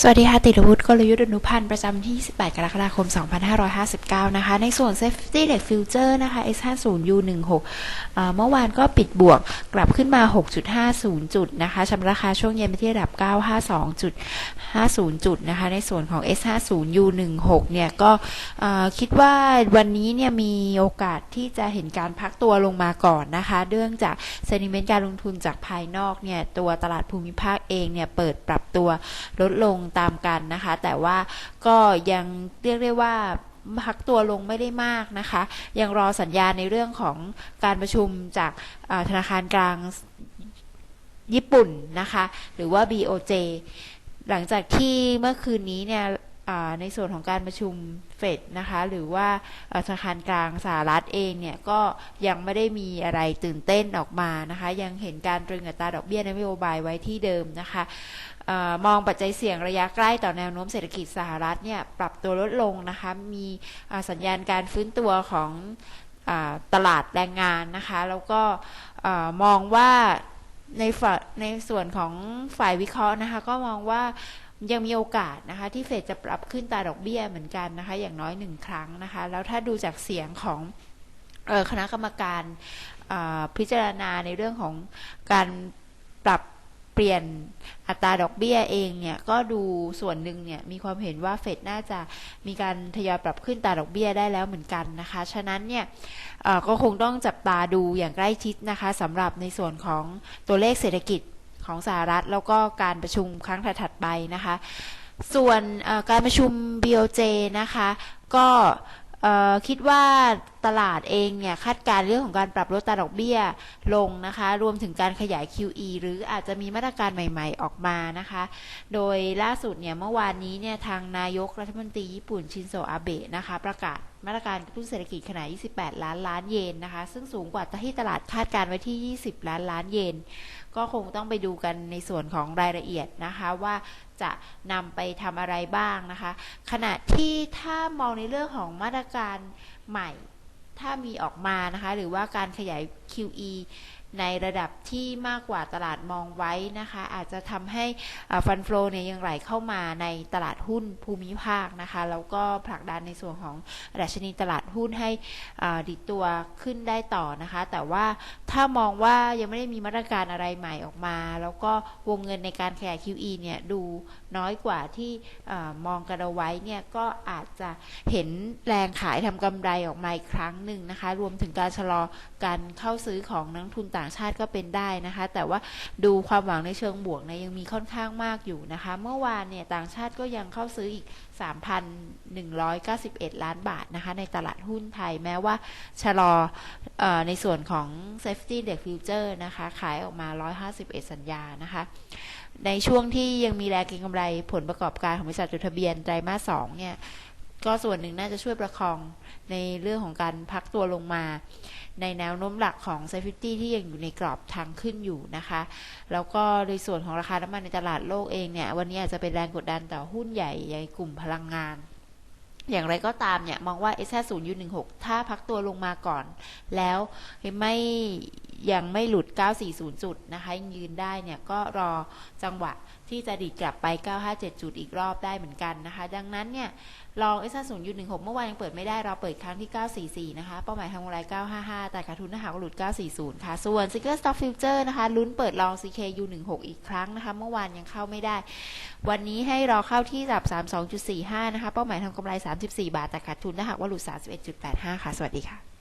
สวัสดีค่ะ ติรวุฒิกลยุทธ์อนุพันธ์ประจำที่ 28 กรกฎาคม 2559 นะคะ ในส่วน Safety Net Future นะคะ S50U16 เมื่อวานก็ปิดบวกกลับขึ้นมา 6.50 จุดนะคะชำระราคาช่วงเย็นไปที่ระดับ 952.50 จุดนะคะ ในส่วนของ S50U16 เนี่ย ก็คิดว่าวันนี้เนี่ยมีโอกาสที่จะเห็นการพักตัวลงมาก่อนนะคะเนื่องจาก sentiment การลงทุนจากภายนอกเนี่ย ตัวตลาดภูมิภาคเองเนี่ย เปิดปรับตัวลดลงตามกันนะคะ แต่ว่าก็ยังเรียกได้ว่าพักตัวลงไม่ได้มากนะคะ ยังรอสัญญาณในเรื่องของการประชุมจากธนาคารกลางญี่ปุ่นนะคะ หรือว่า BOJ หลังจากที่เมื่อคืนนี้เนี่ย ในส่วนของการประชุมเฟดนะคะหรือว่าธนาคารกลางสหรัฐเองเนี่ยก็ยังไม่ได้มีอะไรตื่นเต้นออกมานะคะยังเห็นการตรึงอัตราดอกเบี้ยนโยบายไว้ที่เดิมนะคะออมองปัจจัยเสี่ยงระยะใกล้ต่อแนวโน้มเศรษฐกิจสหรัฐเนี่ยปรับตัวลดลงนะคะมีสัญญาณการฟื้นตัวของอตลาดแรงงานนะคะแล้วก็มองว่าในในส่วนของฝ่ายวิเคราะห์นะคะก็มองว่า ยังมีโอกาสนะคะที่เฟดจะปรับขึ้นตาดอกเบี้ยเหมือนกันนะคะอย่างน้อยหนึ่งครั้งนะคะแล้วถ้าดูจากเสียงของคณะกรรมการพิจารณาในเรื่องของการปรับเปลี่ยนอัตราดอกเบี้ยเองเนี่ยก็ดูส่วนหนึ่งเนี่ยมีความเห็นว่าเฟดน่าจะมีการทยอยปรับขึ้นตาดอกเบี้ยได้แล้วเหมือนกันนะคะ ฉะนั้นเนี่ยก็คงต้องจับตาดูอย่างใกล้ชิดนะคะสำหรับในส่วนของตัวเลขเศรษฐกิจ ของสหรัฐ แล้วก็การประชุมครั้งถัดๆไปนะคะ ส่วนการประชุม BOJ นะคะ ก็คิดว่า ตลาดเองเนี่ยคาดการณ์เรื่องของการปรับลดตราดอกเบี้ยลงนะคะ รวมถึงการขยาย QE หรืออาจจะมีมาตรการใหม่ ๆ ออกมานะคะ โดยล่าสุดเนี่ยเมื่อวานนี้เนี่ยทางนายกรัฐมนตรีญี่ปุ่นชินโซอาเบะนะคะ ประกาศมาตรการกระตุ้นเศรษฐกิจขนาด 28 ล้านล้านเยนนะคะ ซึ่งสูงกว่าที่ตลาดคาดการณ์ไว้ที่ 20 ล้านล้านเยน ก็คงต้องไปดูกันในส่วนของรายละเอียดนะคะว่าจะนำไปทำอะไรบ้างนะคะ ขณะที่ถ้ามองในเรื่องของมาตรการใหม่ ถ้ามีออกมานะคะ หรือว่าการขยาย QE ในระดับที่มากกว่าตลาดมองไว้นะคะ อาจจะทำให้ฟันฟลเนี่ยยังไหลเข้ามาในตลาดหุ้นภูมิภาคนะคะ แล้วก็ผลักดันในส่วนของดัชนีตลาดหุ้นให้ดิดตัวขึ้นได้ต่อนะคะ แต่ว่าถ้ามองว่ายังไม่ได้มีมาตรการอะไรใหม่ออกมา แล้วก็วงเงินในการขยาย QE เนี่ยดูน้อยกว่าที่มองกันเอาไว้เนี่ยก็อาจจะเห็นแรงขายทำกำไรออกมาอีกครั้งหนึ่งนะคะ รวมถึงการชะลอการเข้าซื้อของนักทุนต่างางชาติก็เป็นได้นะคะ แต่ว่าดูความหวังในเชิงบวกเนี่ยยังมีค่อนข้างมากอยู่นะคะ เมื่อวานเนี่ยต่างชาติก็ยังเข้าซื้ออีก 3,191 ล้านบาทนะคะ ในตลาดหุ้นไทยแม้ว่าชะลอออในส่วนของ Safety Net Future นะคะ ขายออกมา 151 สัญญานะคะในช่วงที่ยังมีแรงเก็งกำไรผลประกอบการของบริษัทจดทะเบียนไตรมาสสองเนี่ย ก็ส่วนหนึ่งน่าจะช่วยประคองในเรื่องของการพักตัวลงมา ในแนวโน้มหลักของ Safety ที่ยังอยู่ในกรอบทางขึ้นอยู่นะคะ แล้วก็ในส่วนของราคาน้ำมันในตลาดโลกเองเนี่ย วันนี้อาจจะเป็นแรงกดดันต่อหุ้นใหญ่ในกลุ่มพลังงานอย่างไรก็ตามเนี่ย มองว่า s 5 0 u 1 6 ถ้าพักตัวลงมาก่อน แล้วไม่ ยังไม่หลุด 940 จุดนะคะยืนได้เนี่ยก็รอจังหวะที่จะดีดกลับไป 957 จุดอีกรอบได้เหมือนกันนะคะ ดังนั้นเนี่ยลอง s 5 0 u 1 6เมื่อวานยังเปิดไม่ได้เราเปิดครั้งที่ 944 นะคะ เป้าหมายทางกำไร 955 แต่ขาดทุนถ้าหากว่าหลุด 940 ค่ะ ส่วน Single Stock Future นะคะ ลุ้นเปิดลอง CKU 16 อีกครั้งนะคะ เมื่อวานยังเข้าไม่ได้ วันนี้ให้รอเข้าที่ระดับ 32.45 นะคะ เป้าหมายทางกำไร 34 บาท แต่ขาดทุนถ้าหากว่าหลุด 31.85 ค่ะ สวัสดีค่ะ